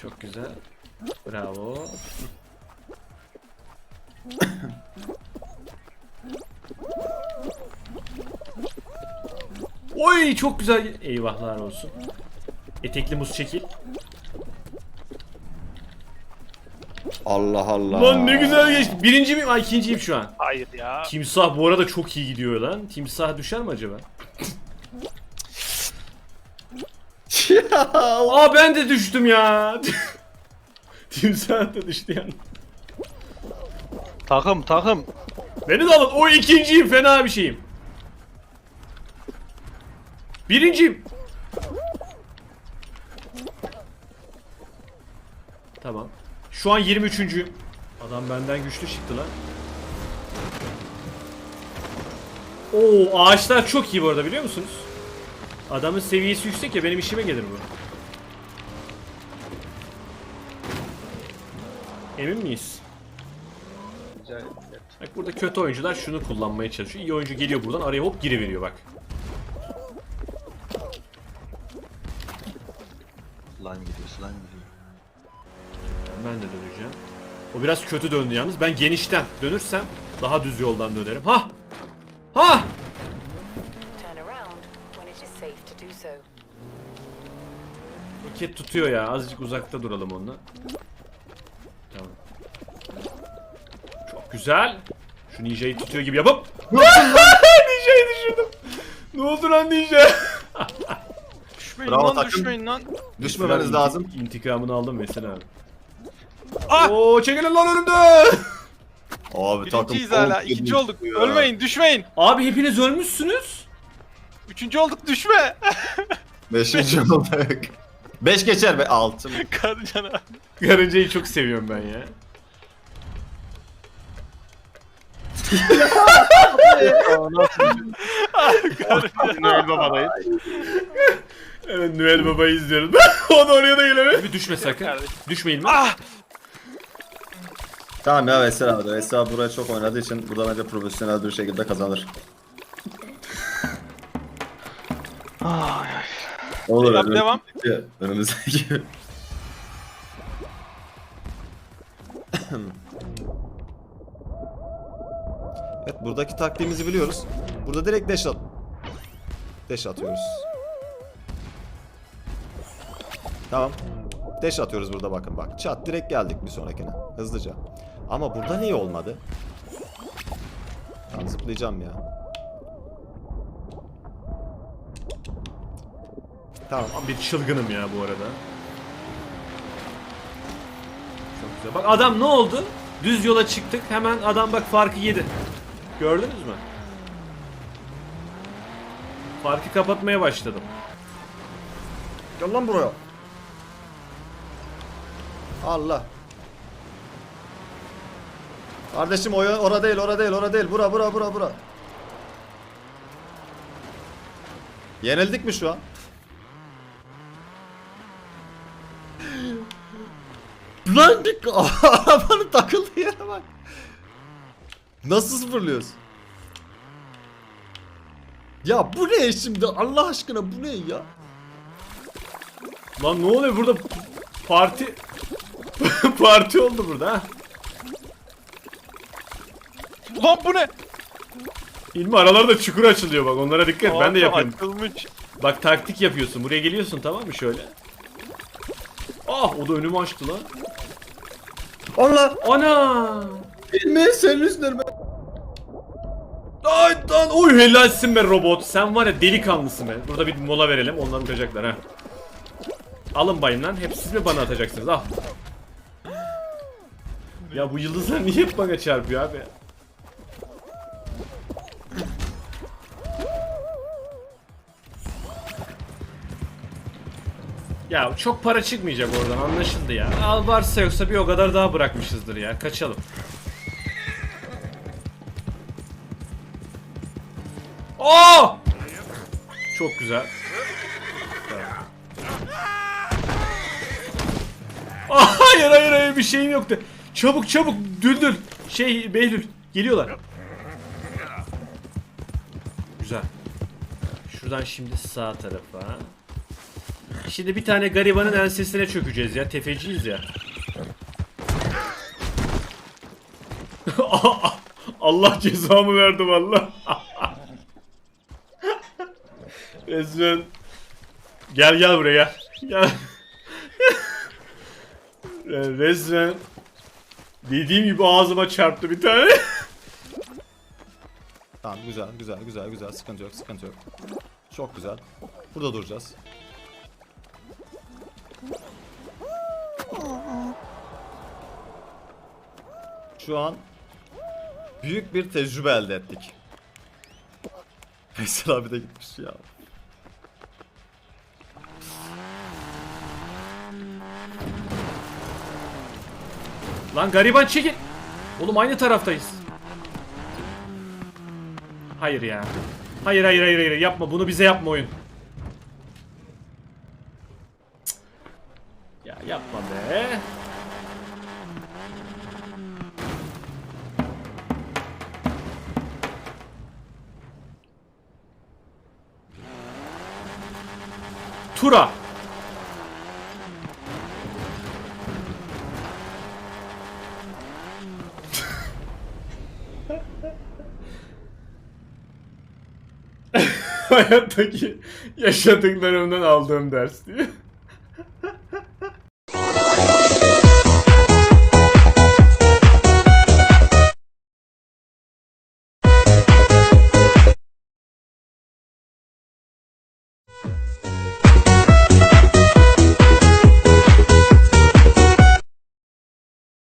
Çok güzel. Bravo. Oy çok güzel. Eyvahlar olsun. Etekli muz çekil. Allah Allah. Lan ne güzel geçti. Birinci miyim? Ay ikinciyim şu an. Hayır ya. Timsah bu arada çok iyi gidiyor lan. Timsah düşer mi acaba? Ya, Aa ben de düştüm ya. Timsah da düştü yani. Takım takım. Beni de alın. O ikinciyim. Fena bir şeyim. Birinciyim. Tamam. Şu an 23. Adam benden güçlü çıktı lan. Oo ağaçlar çok iyi bu arada biliyor musunuz? Adamın seviyesi yüksek ya benim işime gelir bu. Emin miyiz? Bak burada kötü oyuncular şunu kullanmaya çalışıyor. İyi oyuncu geliyor buradan araya hop giriveriyor bak. Lan gidiyor, lan gidiyor. Ben de döneceğim. O biraz kötü döndü yalnız. Ben genişten dönürsem daha düz yoldan dönerim. Ha! Ha! Roket tutuyor ya. Azıcık uzakta duralım onunla. Tamam. Çok güzel. Şu ninja'yı tutuyor gibi yapıp. ninja'yı düşürdüm. Ne oldu lan ninja? Düşmeyin Bravo lan takım. düşmeyin lan. Düşmemeniz Mesela lazım. inti- İntikamını aldım mesela abi. Ah! Oo çekilin lan önümden. Abi takım Birinciyiz hala. komple ikinci olduk. düştü ya. Ölmeyin düşmeyin. Abi hepiniz ölmüşsünüz. Üçüncü olduk düşme. Beşinci olduk. Beş geçer be. Altı. Karıcana. Karıncayı çok seviyorum ben ya. Noel babadayız. Evet Noel Baba'yı izliyoruz. o da oraya da gelemiyor. Bir düşme sakın. Kardeşim. Düşmeyin mi? Ah! Tamam ya Veysel abi. de. Veysel abi buraya çok oynadığı için burada bence profesyonel bir şekilde kazanır. Ay, ay. Olur. Devam, devam. önümüzdeki- Önümüzdeki. evet buradaki taktiğimizi biliyoruz. Burada direkt dash at. Dash atıyoruz. Tamam. Dash atıyoruz burada bakın bak. Çat direkt geldik bir sonrakine. Hızlıca. Ama burada niye olmadı? Ben zıplayacağım ya. Tamam. Bir çılgınım ya bu arada. Çok güzel. Bak adam ne oldu? Düz yola çıktık. Hemen adam bak farkı yedi. Gördünüz mü? Farkı kapatmaya başladım. Gel lan buraya. Allah. Kardeşim o orada değil, orada değil, orada değil. Bura, bura, bura, bura. Yenildik mi şu an? Lan dik arabanın takıldığı yere bak. Nasıl sıfırlıyoruz? Ya bu ne şimdi? Allah aşkına bu ne ya? Lan ne oluyor burada? Parti parti oldu burada ha. Ulan bu ne? İlmi aralarda çukur açılıyor bak onlara dikkat et. Ben de yapıyorum. Açılmış. Bak taktik yapıyorsun. Buraya geliyorsun tamam mı şöyle. Ah o da önümü açtı lan. Allah! Ana! Bilme senin üstüne. Ay lan oy helalsin be robot. Sen var ya delikanlısın be. Burada bir mola verelim. Onlar uçacaklar ha. Alın bayım lan. Hep siz mi bana atacaksınız? Al. Ya bu yıldızlar niye hep bana çarpıyor abi? Ya çok para çıkmayacak oradan anlaşıldı ya. Al varsa yoksa bir o kadar daha bırakmışızdır ya. Kaçalım. Oo! Çok güzel. Aa, hayır hayır hayır bir şeyim yoktu. Çabuk çabuk düldül. Şey Behlül geliyorlar. Güzel. Şuradan şimdi sağ tarafa. Şimdi bir tane garibanın ensesine çökeceğiz ya. Tefeciyiz ya. Allah cezamı verdi valla. Resmen. Gel gel buraya. Gel. Resmen. Dediğim gibi ağzıma çarptı bir tane. Tamam güzel güzel güzel güzel sıkıntı yok sıkıntı yok. Çok güzel. Burada duracağız. Şu an büyük bir tecrübe elde ettik. Veysel abi de gitmiş ya. Lan gariban çekil. Oğlum aynı taraftayız. Hayır ya. Hayır hayır hayır hayır yapma bunu bize yapma oyun. Cık. Ya yapma be. Tura. Hayattaki yaşadıklarımdan aldığım ders diye.